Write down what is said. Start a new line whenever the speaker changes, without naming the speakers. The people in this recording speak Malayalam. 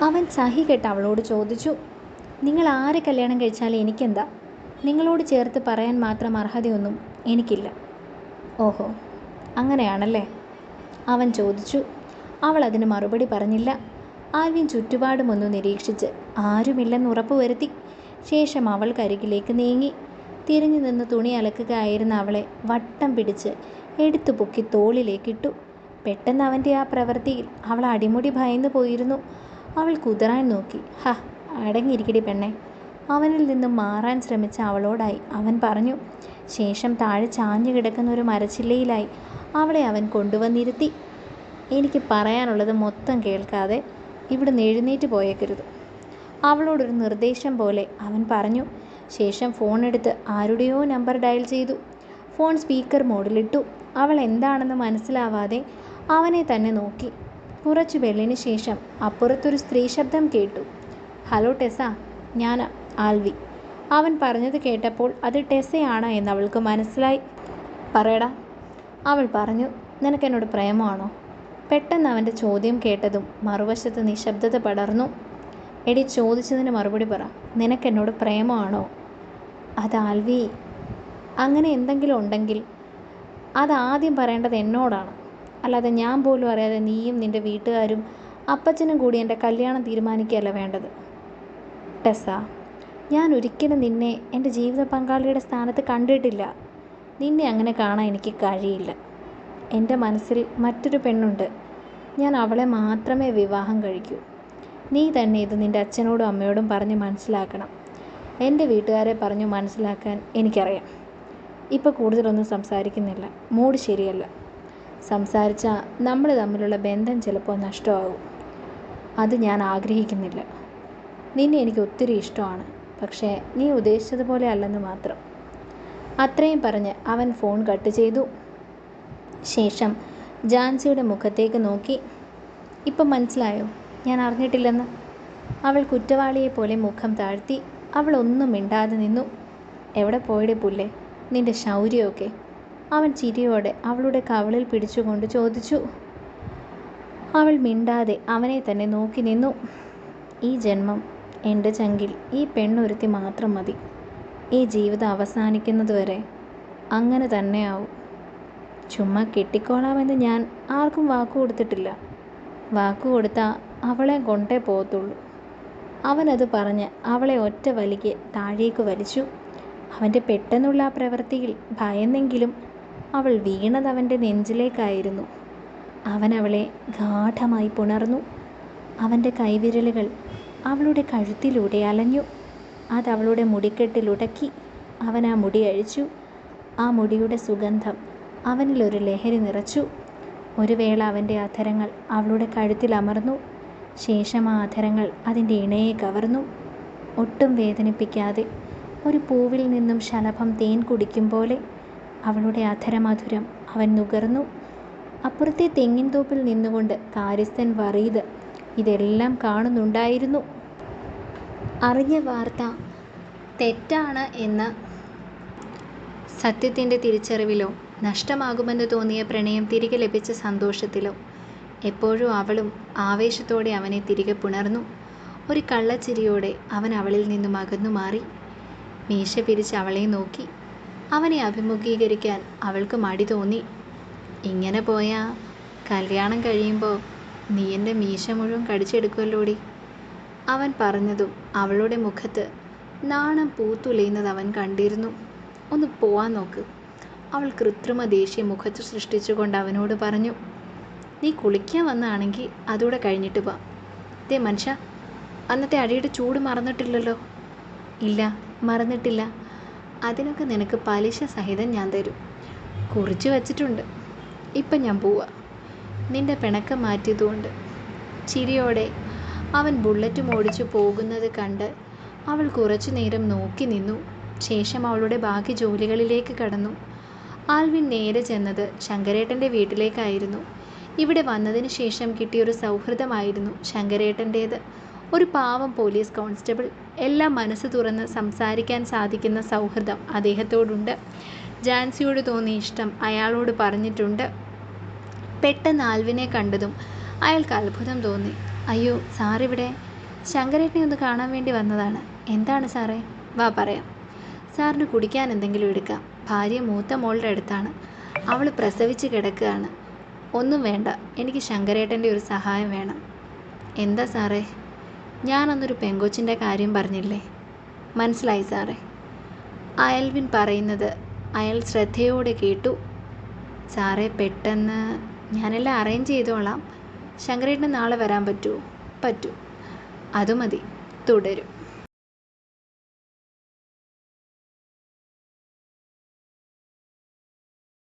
അവൻ സഹി കെട്ട് അവളോട് ചോദിച്ചു നിങ്ങൾ ആരെ കല്യാണം കഴിച്ചാലും എനിക്കെന്താ? നിങ്ങളോട് ചേർത്ത് പറയാൻ മാത്രം അർഹതയൊന്നും എനിക്കില്ല. ഓഹോ അങ്ങനെയാണല്ലേ? അവൻ ചോദിച്ചു അവൾ അതിന് മറുപടി പറഞ്ഞില്ല. ആൽവിൻ ചുറ്റുപാടുമൊന്ന് നിരീക്ഷിച്ച് ആരുമില്ലെന്ന് ഉറപ്പുവരുത്തി. ശേഷം അവൾ കരികിലേക്ക് നീങ്ങി. തിരിഞ്ഞു നിന്ന് തുണി അലക്കുകയായിരുന്ന അവളെ വട്ടം പിടിച്ച് എടുത്തു പൊക്കി തോളിലേക്കിട്ടു. പെട്ടെന്ന് അവന്റെ ആ പ്രവൃത്തിയിൽ അവൾ അടിമുടി ഭയന്നു പോയിരുന്നു അവൾ കുതറാൻ നോക്കി. ഹ അടങ്ങിയിരിക്കടി പെണ്ണെ. അവനിൽ നിന്ന് മാറാൻ ശ്രമിച്ച അവളോടായി അവൻ പറഞ്ഞു ശേഷം താഴെ ചാഞ്ഞു കിടക്കുന്ന ഒരു മരച്ചില്ലയിലായി അവളെ അവൻ കൊണ്ടുവന്നിരുത്തി. എനിക്ക് പറയാനുള്ളത് മൊത്തം കേൾക്കാതെ ഇവിടുന്ന് എഴുന്നേറ്റ് പോയേക്കരുത്. അവളോടൊരു നിർദ്ദേശം പോലെ അവൻ പറഞ്ഞു ശേഷം ഫോൺ എടുത്ത് ആരുടെയോ നമ്പർ ഡയൽ ചെയ്തു. ഫോൺ സ്പീക്കർ മോഡിലിട്ടു. അവൾ എന്താണെന്ന് മനസ്സിലാവാതെ അവനെ തന്നെ നോക്കി. കുറച്ചു വെള്ളിന് ശേഷം അപ്പുറത്തൊരു സ്ത്രീ ശബ്ദം കേട്ടു. ഹലോ ടെസ ഞാൻ ആൽവി. അവൻ പറഞ്ഞത് കേട്ടപ്പോൾ അത് ടെസയാണ് എന്ന് അവൾക്ക് മനസ്സിലായി. പറയടാ. അവൾ പറഞ്ഞു നിനക്കെന്നോട് പ്രേമമാണോ? പെട്ടെന്ന് അവന്റെ ചോദ്യം കേട്ടതും മറുവശത്ത് നിശബ്ദത പടർന്നു. എടി ചോദിച്ചതിന് മറുപടി പറ. നിനക്കെന്നോട് പ്രേമമാണോ? അത് ആൽവി. അങ്ങനെ എന്തെങ്കിലും ഉണ്ടെങ്കിൽ അത് ആദ്യം പറയേണ്ടത് എന്നോടാണ്. അല്ലാതെ ഞാൻ പോലും അറിയാതെ നീയും നിന്റെ വീട്ടുകാരും അപ്പച്ചനും കൂടി എന്റെ കല്യാണം തീരുമാനിക്കുകയല്ല വേണ്ടത്. ടെസ ഞാൻ ഒരിക്കലും നിന്നെ എന്റെ ജീവിത പങ്കാളിയുടെ സ്ഥാനത്ത് കണ്ടിട്ടില്ല. നിന്നെ അങ്ങനെ കാണാൻ എനിക്ക് കഴിയില്ല. എന്റെ മനസ്സിൽ മറ്റൊരു പെണ്ണുണ്ട്. ഞാൻ അവളെ മാത്രമേ വിവാഹം കഴിക്കൂ. നീ തന്നെ ഇത് നിന്റെ അച്ഛനോടും അമ്മയോടും പറഞ്ഞ് മനസ്സിലാക്കണം. എന്റെ വീട്ടുകാരെ പറഞ്ഞു മനസ്സിലാക്കാൻ എനിക്കറിയാം. ഇപ്പോൾ കൂടുതലൊന്നും സംസാരിക്കുന്നില്ല. മൂഡ് ശരിയല്ല. സംസാരിച്ചാൽ നമ്മൾ തമ്മിലുള്ള ബന്ധം ചിലപ്പോൾ നഷ്ടമാകും. അത് ഞാൻ ആഗ്രഹിക്കുന്നില്ല. നിന്നെ എനിക്ക് ഒത്തിരി ഇഷ്ടമാണ്. പക്ഷേ നീ ഉദ്ദേശിച്ചതുപോലെ അല്ലെന്ന് മാത്രം. അത്രയും പറഞ്ഞ് അവൻ ഫോൺ കട്ട് ചെയ്തു. ശേഷം ജാൻസിയുടെ മുഖത്തേക്ക് നോക്കി. ഇപ്പം മനസ്സിലായോ? ഞാൻ അറിഞ്ഞിട്ടില്ലെന്ന്. അവൾ കുറ്റവാളിയെ പോലെ മുഖം താഴ്ത്തി. അവൾ ഒന്നും മിണ്ടാതെ നിന്നു. എവിടെ പോയിടെ പുല്ലേ? നിന്റെ ശൗര്യമൊക്കെ. അവൻ ചിരിയോടെ അവളുടെ കവളിൽ പിടിച്ചുകൊണ്ട് ചോദിച്ചു അവൾ മിണ്ടാതെ അവനെ തന്നെ നോക്കി നിന്നു. ഈ ജന്മം എന്റെ ചങ്കിൽ ഈ പെണ്ണൊരുത്തി മാത്രം മതി. ഈ ജീവിതം അവസാനിക്കുന്നതുവരെ അങ്ങനെ തന്നെയാവും. ചുമ്മാ കെട്ടിക്കോളാമെന്ന് ഞാൻ ആർക്കും വാക്കു കൊടുത്തിട്ടില്ല വാക്കു കൊടുത്താൽ അവളെ കൊണ്ടേ പോകത്തുള്ളൂ. അവനത് പറഞ്ഞ് അവളെ ഒറ്റ വലിക്ക് താഴേക്ക് വലിച്ചു. അവന്റെ പെട്ടെന്നുള്ള ആ പ്രവൃത്തിയിൽ ഭയന്നെങ്കിലും അവൾ വീണത് അവന്റെ നെഞ്ചിലേക്കായിരുന്നു. അവൻ അവളെ ഗാഠമായി പുണർന്നു. അവന്റെ കൈവിരലുകൾ അവളുടെ കഴുത്തിലൂടെ അലഞ്ഞു. അത് അവളുടെ മുടിക്കെട്ടിലുടക്കി അവൻ ആ മുടി അഴിച്ചു. ആ മുടിയുടെ സുഗന്ധം അവനിലൊരു ലഹരി നിറച്ചു. ഒരു വേള അവന്റെ അധരങ്ങൾ അവളുടെ കഴുത്തിൽ അമർന്നു. ശേഷം ആ അധരങ്ങൾ അതിന്റെ ഇണയെ കവർന്നു. ഒട്ടും വേദനിപ്പിക്കാതെ ഒരു പൂവിൽ നിന്നും ശലഭം തേൻ കുടിക്കും പോലെ അവളുടെ അധരമധുരം അവൻ നുകർന്നു. അപ്പുറത്തെ തെങ്ങിൻ തോപ്പിൽ നിന്നുകൊണ്ട് കാര്യസ്ഥൻ വറീത് ഇതെല്ലാം കാണുന്നുണ്ടായിരുന്നു. അറിഞ്ഞ വാർത്ത തെറ്റാണ് എന്ന സത്യത്തിന്റെ തിരിച്ചറിവിലോ നഷ്ടമാകുമെന്ന് തോന്നിയ പ്രണയം തിരികെ ലഭിച്ച സന്തോഷത്തിലോ എപ്പോഴും അവളും ആവേശത്തോടെ അവനെ തിരികെ പുണർന്നു. ഒരു കള്ളച്ചിരിയോടെ അവൻ അവളിൽ നിന്നും അകന്നു മാറി. മീശ പിരിച്ച് അവളെ നോക്കി. അവനെ അഭിമുഖീകരിക്കാൻ അവൾക്ക് മടി തോന്നി. ഇങ്ങനെ പോയാ കല്യാണം കഴിയുമ്പോൾ നീ എന്റെ മീശ മുഴുവൻ കടിച്ചെടുക്കുമല്ലോടി അവൻ പറഞ്ഞതും അവളുടെ മുഖത്ത് നാണം പൂത്തുലയുന്നത് അവൻ കണ്ടിരുന്നു. ഒന്ന് പോവാൻ നോക്ക്. അവൾ കൃത്രിമ ദേഷ്യ മുഖത്ത് സൃഷ്ടിച്ചുകൊണ്ട് അവനോട് പറഞ്ഞു നീ കുളിക്കാൻ വന്നാണെങ്കിൽ അതുകൂടെ കഴിഞ്ഞിട്ട് പോ ദേ മനുഷ്യ അന്നത്തെ അടിയുടെ ചൂട് മറന്നിട്ടില്ലല്ലോ. ഇല്ല മറന്നിട്ടില്ല. അതിനൊക്കെ നിനക്ക് പലിശ സഹിതം ഞാൻ തരും. കുറിച്ചു വച്ചിട്ടുണ്ട്. ഇപ്പം ഞാൻ പോവാ. നിന്റെ പിണക്കം മാറ്റിയതുകൊണ്ട്. ചിരിയോടെ അവൻ ബുള്ളറ്റും ഓടിച്ചു പോകുന്നത് കണ്ട് അവൾ കുറച്ചു നേരം നോക്കി നിന്നു. ശേഷം അവളുടെ ബാക്കി ജോലികളിലേക്ക് കടന്നു. ആൽവിൻ നേരെ ചെന്നത് ശങ്കരേട്ടന്റെ വീട്ടിലേക്കായിരുന്നു. ഇവിടെ വന്നതിന് ശേഷം കിട്ടിയൊരു സൗഹൃദമായിരുന്നു ശങ്കരേട്ടന്റേത്. ഒരു പാവം പോലീസ് കോൺസ്റ്റബിൾ. എല്ലാം മനസ്സ് തുറന്ന് സംസാരിക്കാൻ സാധിക്കുന്ന സൗഹൃദം അദ്ദേഹത്തോടുണ്ട്. ജാൻസിയോട് തോന്നിയ ഇഷ്ടം അയാളോട് പറഞ്ഞിട്ടുണ്ട്. പെട്ടെന്ന് ആൽവിനെ കണ്ടതും അയാൾക്ക് അത്ഭുതം തോന്നി. അയ്യോ സാറിവിടെ ശങ്കരേട്ടനെ ഒന്ന് കാണാൻ വേണ്ടി വന്നതാണ്. എന്താണ് സാറേ? വാ പറയാം. സാറിന് കുടിക്കാൻ എന്തെങ്കിലും എടുക്കാം. ഭാര്യ മൂത്ത മോളുടെ അടുത്താണ്. അവൾ പ്രസവിച്ച് കിടക്കുകയാണ്. ഒന്നും വേണ്ട. എനിക്ക് ശങ്കരേട്ടന്റെ ഒരു സഹായം വേണം. എന്താ സാറേ? ഞാനന്നൊരു പെങ്കൊച്ചിന്റെ കാര്യം പറഞ്ഞില്ലേ? മനസ്സിലായി സാറേ. അയൽവിൻ പറയുന്നത് അയാൾ ശ്രദ്ധയോടെ കേട്ടു. സാറേ പെട്ടെന്ന് ഞാനെല്ലാം അറേഞ്ച് ചെയ്തോളാം. ശങ്കരേട്ടന് നാളെ വരാൻ പറ്റുമോ പറ്റൂ. അത് മതി. തുടരും.